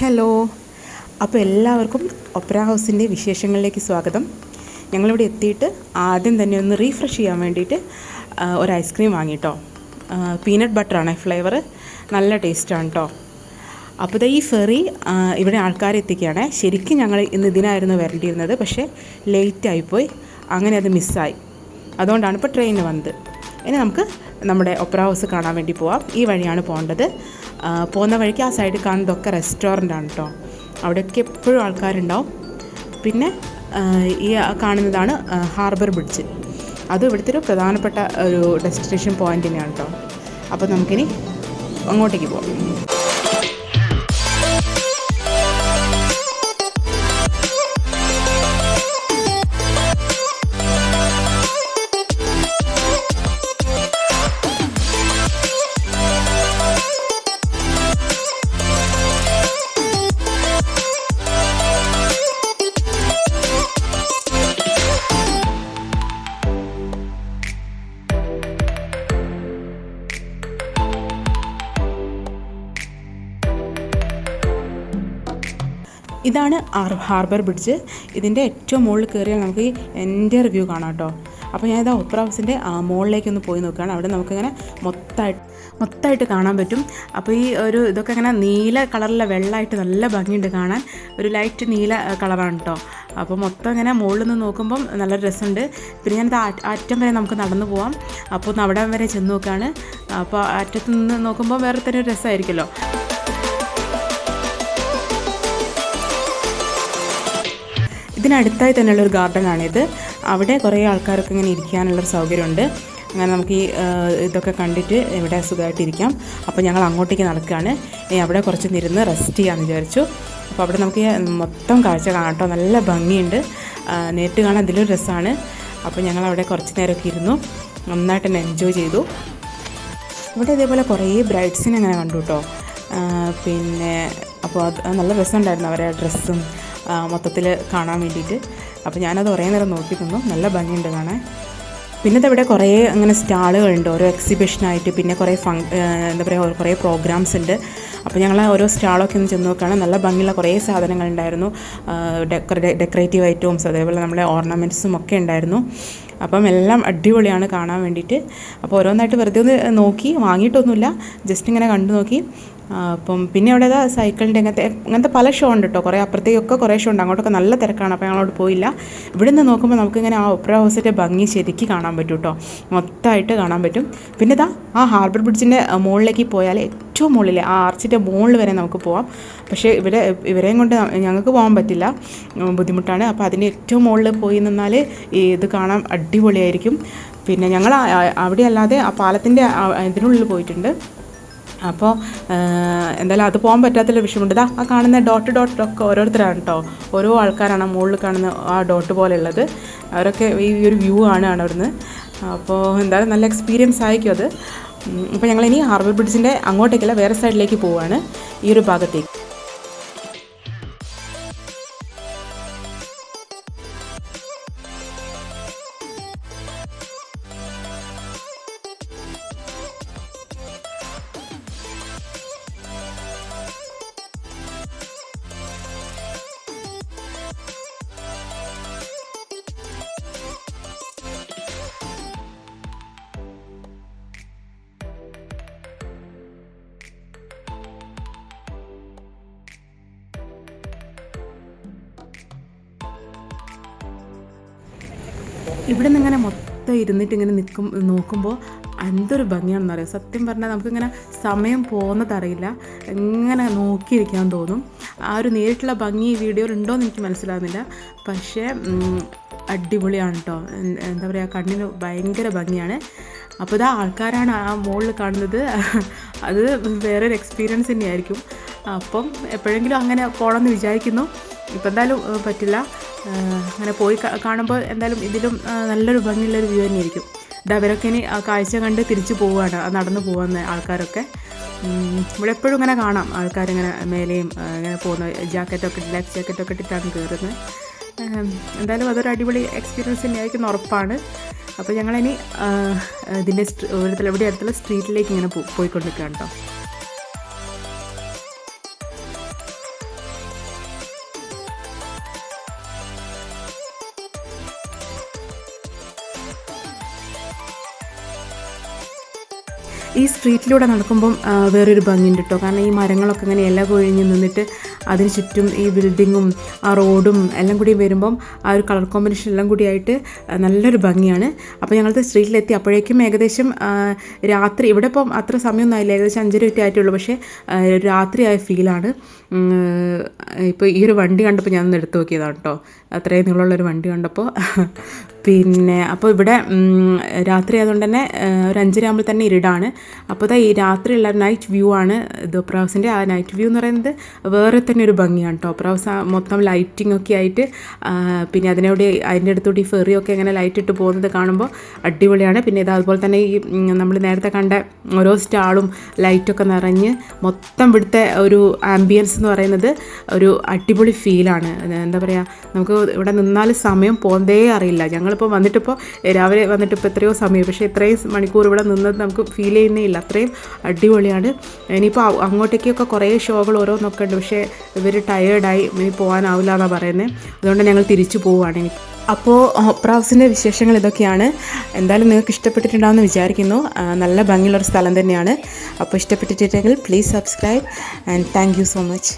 Hello. അപ്പോൾ എല്ലാവർക്കും ഒപ്പറ ഹൗസിന്റെ വിശേഷങ്ങളിലേക്ക് സ്വാഗതം. ഞങ്ങളിവിടെ എത്തിയിട്ട് ആദ്യം തന്നെ ഒന്ന് റീഫ്രഷ് ചെയ്യാൻ വേണ്ടിയിട്ട് ഒരു ഐസ്ക്രീം വാങ്ങിട്ടോ. പീനട്ട് ബട്ടറാണ് ഫ്ലേവർ നല്ല ടേസ്റ്റാണ് കേട്ടോ അപ്പോൾ ഈ ഫെറി ഇവിടെ ആൾക്കാർ എത്തിക്കുകയാണ്. ശരിക്കും ഞങ്ങൾ ഇന്ന് ഇതിനായിരുന്നു വരേണ്ടിയിരുന്നത് പക്ഷേ ലേറ്റ് ആയിപ്പോയി. അങ്ങനെ അത് മിസ്സായി അതുകൊണ്ടാണ് ഇപ്പോൾ ട്രെയിനിന് വന്നത്. ഇനി നമുക്ക് നമ്മുടെ ഒപ്പറ ഹൗസ് കാണാൻ വേണ്ടി പോവാം. ഈ വഴിയാണ് പോകേണ്ടത്. പോകുന്ന വഴിക്ക് ആ സൈഡിൽ കാണുന്നതൊക്കെ റെസ്റ്റോറന്റ് ആണ് കേട്ടോ അവിടെയൊക്കെ എപ്പോഴും ആൾക്കാരുണ്ടാവും. പിന്നെ ഈ കാണുന്നതാണ് ഹാർബർ ബ്രിഡ്ജ് അതും ഇവിടുത്തെ ഒരു പ്രധാനപ്പെട്ട ഒരു ഡെസ്റ്റിനേഷൻ പോയിന്റ് തന്നെയാണ് കേട്ടോ അപ്പോൾ നമുക്കിനി അങ്ങോട്ടേക്ക് പോകാം ഇതാണ് ഹാർബർ ബ്രിഡ്ജ് ഇതിന്റെ ഏറ്റവും മുകളിൽ കയറിയാൽ നമുക്ക് ഈ എന്റെ റിവ്യൂ കാണാം കേട്ടോ അപ്പോൾ ഞാനിതാ ഒപ്പറ ഹൗസിന്റെ മുകളിലേക്ക് ഒന്ന് പോയി നോക്കുകയാണ്. അവിടെ നമുക്കിങ്ങനെ മൊത്തമായിട്ട് മൊത്തമായിട്ട് കാണാൻ പറ്റും. അപ്പോൾ ഈ ഒരു ഇതൊക്കെ ഇങ്ങനെ നീല കളറിലെ വെള്ളമായിട്ട് നല്ല ഭംഗിയുണ്ട് കാണാൻ. ഒരു ലൈറ്റ് നീല കളറാണ് കേട്ടോ അപ്പോൾ മൊത്തം ഇങ്ങനെ മുകളിൽ നിന്ന് നോക്കുമ്പം നല്ല രസമുണ്ട്. പിന്നെ ആറ്റം അറ്റം വരെ നമുക്ക് നടന്നു പോവാം. അപ്പോൾ ഒന്ന് അവിടെ വരെ ചെന്ന് നോക്കുകയാണ്. അപ്പോൾ അറ്റത്ത് നിന്ന് നോക്കുമ്പോൾ വേറെ തന്നെ ഒരു രസമായിരിക്കുമല്ലോ. ഇതിനടുത്തായി തന്നെയുള്ള ഒരു ഗാർഡൻ ഗാർഡനാണിത്. അവിടെ കുറേ ആൾക്കാർക്ക് ഇങ്ങനെ ഇരിക്കാനുള്ളൊരു സൗകര്യമുണ്ട്. അങ്ങനെ നമുക്ക് ഈ ഇതൊക്കെ കണ്ടിട്ട് ഇവിടെ സുഖമായിട്ടിരിക്കാം. അപ്പോൾ ഞങ്ങൾ അങ്ങോട്ടേക്ക് നടക്കുകയാണ്. അവിടെ കുറച്ച് നിരുന്ന് റെസ്റ്റ് ചെയ്യാമെന്ന് വിചാരിച്ചു. അപ്പോൾ അവിടെ നമുക്ക് മൊത്തം കാഴ്ച കാണാം കേട്ടോ. നല്ല ഭംഗിയുണ്ട്. നേരിട്ട് കാണാൻ അതിലൊരു രസമാണ്. അപ്പോൾ ഞങ്ങൾ അവിടെ കുറച്ച് നേരമൊക്കെ ഇരുന്നു. നന്നായിട്ട് തന്നെ എൻജോയ് ചെയ്തു. ഇവിടെ ഇതേപോലെ കുറേ ബ്രൈഡ്സിനെ അങ്ങനെ കണ്ടു കേട്ടോ. പിന്നെ അപ്പോൾ അത് നല്ല രസമുണ്ടായിരുന്നു അവരുടെ ഡ്രസ്സും. മൊത്തത്തിൽ കാണാൻ വേണ്ടിയിട്ട്. അപ്പോൾ ഞാനത് കുറേ നേരം നോക്കി നിന്നു. നല്ല ഭംഗിയുണ്ട് കാണാൻ. പിന്നെ ഇവിടെ കുറേ അങ്ങനെ സ്റ്റാളുകളുണ്ട് ഓരോ എക്സിബിഷനായിട്ട് പിന്നെ കുറേ ഫങ് എന്താ പറയുക കുറേ പ്രോഗ്രാംസ് ഉണ്ട്. അപ്പോൾ ഞങ്ങൾ ഓരോ സ്റ്റാളൊക്കെ ഒന്ന് ചെന്ന് നോക്കുകയാണ് നല്ല ഭംഗിയുള്ള കുറേ സാധനങ്ങളുണ്ടായിരുന്നു ഡെക്കറേറ്റീവ് ഐറ്റംസ് അതേപോലെ നമ്മുടെ ഓർണമെന്റ്സും ഒക്കെ ഉണ്ടായിരുന്നു. അപ്പം എല്ലാം അടിപൊളിയാണ് കാണാൻ വേണ്ടിയിട്ട്. അപ്പോൾ ഓരോന്നായിട്ട് വെറുതെ ഒന്ന് നോക്കി വാങ്ങിയിട്ടൊന്നുമില്ല. ജസ്റ്റ് ഇങ്ങനെ കണ്ടു നോക്കി. അപ്പം പിന്നെ അവിടെ ഏതാ സൈക്കിളിന്റെ അങ്ങനത്തെ അങ്ങനത്തെ പല ഷോ ഉണ്ട് കേട്ടോ കുറേ അപ്പുറത്തേക്കൊക്കെ കുറേ ഷോ ഉണ്ട്. അങ്ങോട്ടൊക്കെ നല്ല തിരക്കാണ്. അപ്പോൾ ഞങ്ങളോട് പോയില്ല. ഇവിടെ നിന്ന് നോക്കുമ്പോൾ നമുക്കിങ്ങനെ ആ ഒപ്പ്ര ഹൗസിന്റെ ഭംഗി ശരിക്ക് കാണാൻ പറ്റും കേട്ടോ മൊത്തമായിട്ട് കാണാൻ പറ്റും. പിന്നെ ഇതാ ആ ഹാർബർ ബ്രിഡ്ജിന്റെ മുകളിലേക്ക് പോയാൽ ഏറ്റവും മുകളിൽ ആ ആർച്ചിന്റെ മുകളിൽ വരെ നമുക്ക് പോവാം. പക്ഷേ ഇവിടെ ഇവരെയും കൊണ്ട് ഞങ്ങൾക്ക് പോകാൻ പറ്റില്ല. ബുദ്ധിമുട്ടാണ്. അപ്പോൾ അതിന്റെ ഏറ്റവും മുകളിൽ പോയി നിന്നാൽ ഇത് കാണാൻ അടിപൊളിയായിരിക്കും. പിന്നെ ഞങ്ങൾ അവിടെ അല്ലാതെ ആ പാലത്തിന്റെ ഇതിനുള്ളിൽ പോയിട്ടുണ്ട്. അപ്പോൾ എന്തായാലും അത് പോകാൻ പറ്റാത്തൊരു വിഷയമുണ്ട് ഇതാ ആ കാണുന്ന ഡോട്ട് ഡോട്ട് ഒക്കെ ഓരോരുത്തരാണ് കേട്ടോ ഓരോ ആൾക്കാരാണ് മുകളിൽ കാണുന്ന ആ ഡോട്ട് പോലെ ഉള്ളത് അവരൊക്കെ ഈ ഒരു വ്യൂ ആണ് അവിടുന്ന്. അപ്പോൾ എന്തായാലും നല്ല എക്സ്പീരിയൻസ് ആയിരിക്കും അത്. അപ്പോൾ ഞങ്ങളിനി ഹാർബർ ബ്രിഡ്ജിന്റെ അങ്ങോട്ടേക്കല്ല വേറെ സൈഡിലേക്ക് പോവുകയാണ് ഈ ഒരു ഭാഗത്തേക്ക്. ഇവിടെ നിന്ന് ഇങ്ങനെ മൊത്തം ഇരുന്നിട്ട് ഇങ്ങനെ നിൽക്കും നോക്കുമ്പോൾ എന്തൊരു ഭംഗിയാണെന്ന് അറിയാം? സത്യം പറഞ്ഞാൽ നമുക്കിങ്ങനെ സമയം പോകുന്നതറിയില്ല ഇങ്ങനെ നോക്കിയിരിക്കാൻ തോന്നും. ആ ഒരു നേരിട്ടുള്ള ഭംഗി വീഡിയോയിൽ ഉണ്ടോ എന്ന് എനിക്ക് മനസ്സിലാകുന്നില്ല പക്ഷേ അടിപൊളിയാണ് കേട്ടോ എന്താ പറയുക കണ്ണിന് ഭയങ്കര ഭംഗിയാണ്. അപ്പോൾ ഇതാ ആൾക്കാരാണ് ആ മുകളിൽ കാണുന്നത്. അത് വേറൊരു എക്സ്പീരിയൻസ് തന്നെയായിരിക്കും. അപ്പം എപ്പോഴെങ്കിലും അങ്ങനെ പോകണമെന്ന് വിചാരിക്കുന്നു. ഇപ്പം എന്തായാലും പറ്റില്ല. അങ്ങനെ പോയി കാണുമ്പോൾ എന്തായാലും ഇതിലും നല്ലൊരു ഭംഗിയുള്ളൊരു വ്യൂ തന്നെയായിരിക്കും. ഇത് അവരൊക്കെ ഇനി ആ കാഴ്ച കണ്ട് തിരിച്ചു പോവുകയാണ് നടന്നു പോകുന്ന ആൾക്കാരൊക്കെ. ഇവിടെ എപ്പോഴും ഇങ്ങനെ കാണാം. ആൾക്കാരിങ്ങനെ മേലെയും ഇങ്ങനെ പോകുന്ന ജാക്കറ്റൊക്കെ ലൈഫ് ജാക്കറ്റൊക്കെ ഇട്ടിട്ടാണ് കയറുന്നത്. എന്തായാലും അതൊരു അടിപൊളി എക്സ്പീരിയൻസ് തന്നെയായിരിക്കും ഉറപ്പാണ്. അപ്പോൾ ഞങ്ങളിനി ഇതിന്റെ സ്ട്രീ- ഓരോരുത്തർ തലവിടെ അടുത്തുള്ള സ്ട്രീറ്റിലേക്ക് ഇങ്ങനെ പോയിക്കൊണ്ടിരിക്കുകയാണ് കേട്ടോ. ഈ സ്ട്രീറ്റിലൂടെ നടക്കുമ്പം വേറൊരു ഭംഗിയുണ്ട് കേട്ടോ കാരണം ഈ മരങ്ങളൊക്കെ ഇങ്ങനെ ഇല കൊഴിഞ്ഞ് നിന്നിട്ട് അതിന് ചുറ്റും ഈ ബിൽഡിങ്ങും ആ റോഡും എല്ലാം കൂടി വരുമ്പം ആ ഒരു കളർ കോമ്പിനേഷൻ എല്ലാം കൂടി ആയിട്ട് നല്ലൊരു ഭംഗിയാണ്. അപ്പോൾ ഞങ്ങളത് സ്ട്രീറ്റിലെത്തി അപ്പോഴേക്കും ഏകദേശം രാത്രി ഇവിടെ ഇപ്പം അത്ര സമയമൊന്നും ആയില്ല. ഏകദേശം അഞ്ചര ഒക്കെ ആയിട്ടുള്ളൂ. പക്ഷേ രാത്രിയായ ഫീലാണ് ഇപ്പോൾ ഈ ഒരു വണ്ടി കണ്ടപ്പോൾ ഞാൻ ഒന്ന് എടുത്ത് നോക്കിയതാണ് കേട്ടോ അത്രയും നീളമുള്ളൊരു വണ്ടി കണ്ടപ്പോൾ പിന്നെ അപ്പോൾ ഇവിടെ രാത്രി ആയതുകൊണ്ട് തന്നെ ഒരു അഞ്ചര ആകുമ്പോൾ തന്നെ ഇരുടാണ്. അപ്പോൾ ഈ ഈ രാത്രിയുള്ള നൈറ്റ് വ്യൂ ആണ് ഒപ്പറ ഹൗസിന്റെ ആ നൈറ്റ് വ്യൂ എന്ന് പറയുന്നത് വേറെ തന്നെ ഒരു ഭംഗിയാണ് കേട്ടോ ഒപ്പറ ഹൗസ് മൊത്തം ലൈറ്റിംഗ് ഒക്കെ ആയിട്ട് പിന്നെ അതിനോട് അതിന്റെ അടുത്തോട്ട് ഈ ഫെറിയൊക്കെ ഇങ്ങനെ ലൈറ്റ് ഇട്ട് പോകുന്നത് കാണുമ്പോൾ അടിപൊളിയാണ്. പിന്നെ ഇത് അതുപോലെ തന്നെ ഈ നമ്മൾ നേരത്തെ കണ്ട ഓരോ സ്റ്റാളും ലൈറ്റൊക്കെ നിറഞ്ഞ് മൊത്തം ഇവിടുത്തെ ഒരു ആംബിയൻസ് എന്ന് പറയുന്നത് ഒരു അടിപൊളി ഫീലാണ്. എന്താ പറയുക നമുക്ക് ഇവിടെ നിന്നാൽ സമയം പോകുന്നതേ അറിയില്ല. ഞങ്ങളിപ്പോൾ വന്നിട്ടിപ്പോൾ രാവിലെ വന്നിട്ട് ഇപ്പോൾ എത്രയോ സമയം. പക്ഷേ ഇത്രയും മണിക്കൂർ ഇവിടെ നിന്നത് നമുക്ക് ഫീൽ ചെയ്യുന്നേ ഇല്ല. അത്രയും അടിപൊളിയാണ്. ഇനിയിപ്പോൾ അങ്ങോട്ടേക്കൊക്കെ കുറേ ഷോകൾ ഓരോന്നൊക്കെ ഉണ്ട്. പക്ഷേ ഇവർ ടയേർഡായി ഇനി പോകാനാവില്ല എന്നാണ് പറയുന്നത് അതുകൊണ്ട് ഞങ്ങൾ തിരിച്ചു പോവുകയാണ് ഇനി. അപ്പോൾ ഒപ്ര ഹൗസിന്റെ വിശേഷങ്ങൾ ഇതൊക്കെയാണ്. എന്തായാലും നിങ്ങൾക്ക് ഇഷ്ടപ്പെട്ടിട്ടുണ്ടാവുമെന്ന് വിചാരിക്കുന്നു. നല്ല ഭംഗിയുള്ളൊരു സ്ഥലം തന്നെയാണ്. അപ്പോൾ ഇഷ്ടപ്പെട്ടിട്ടുണ്ടെങ്കിൽ please subscribe and thank so much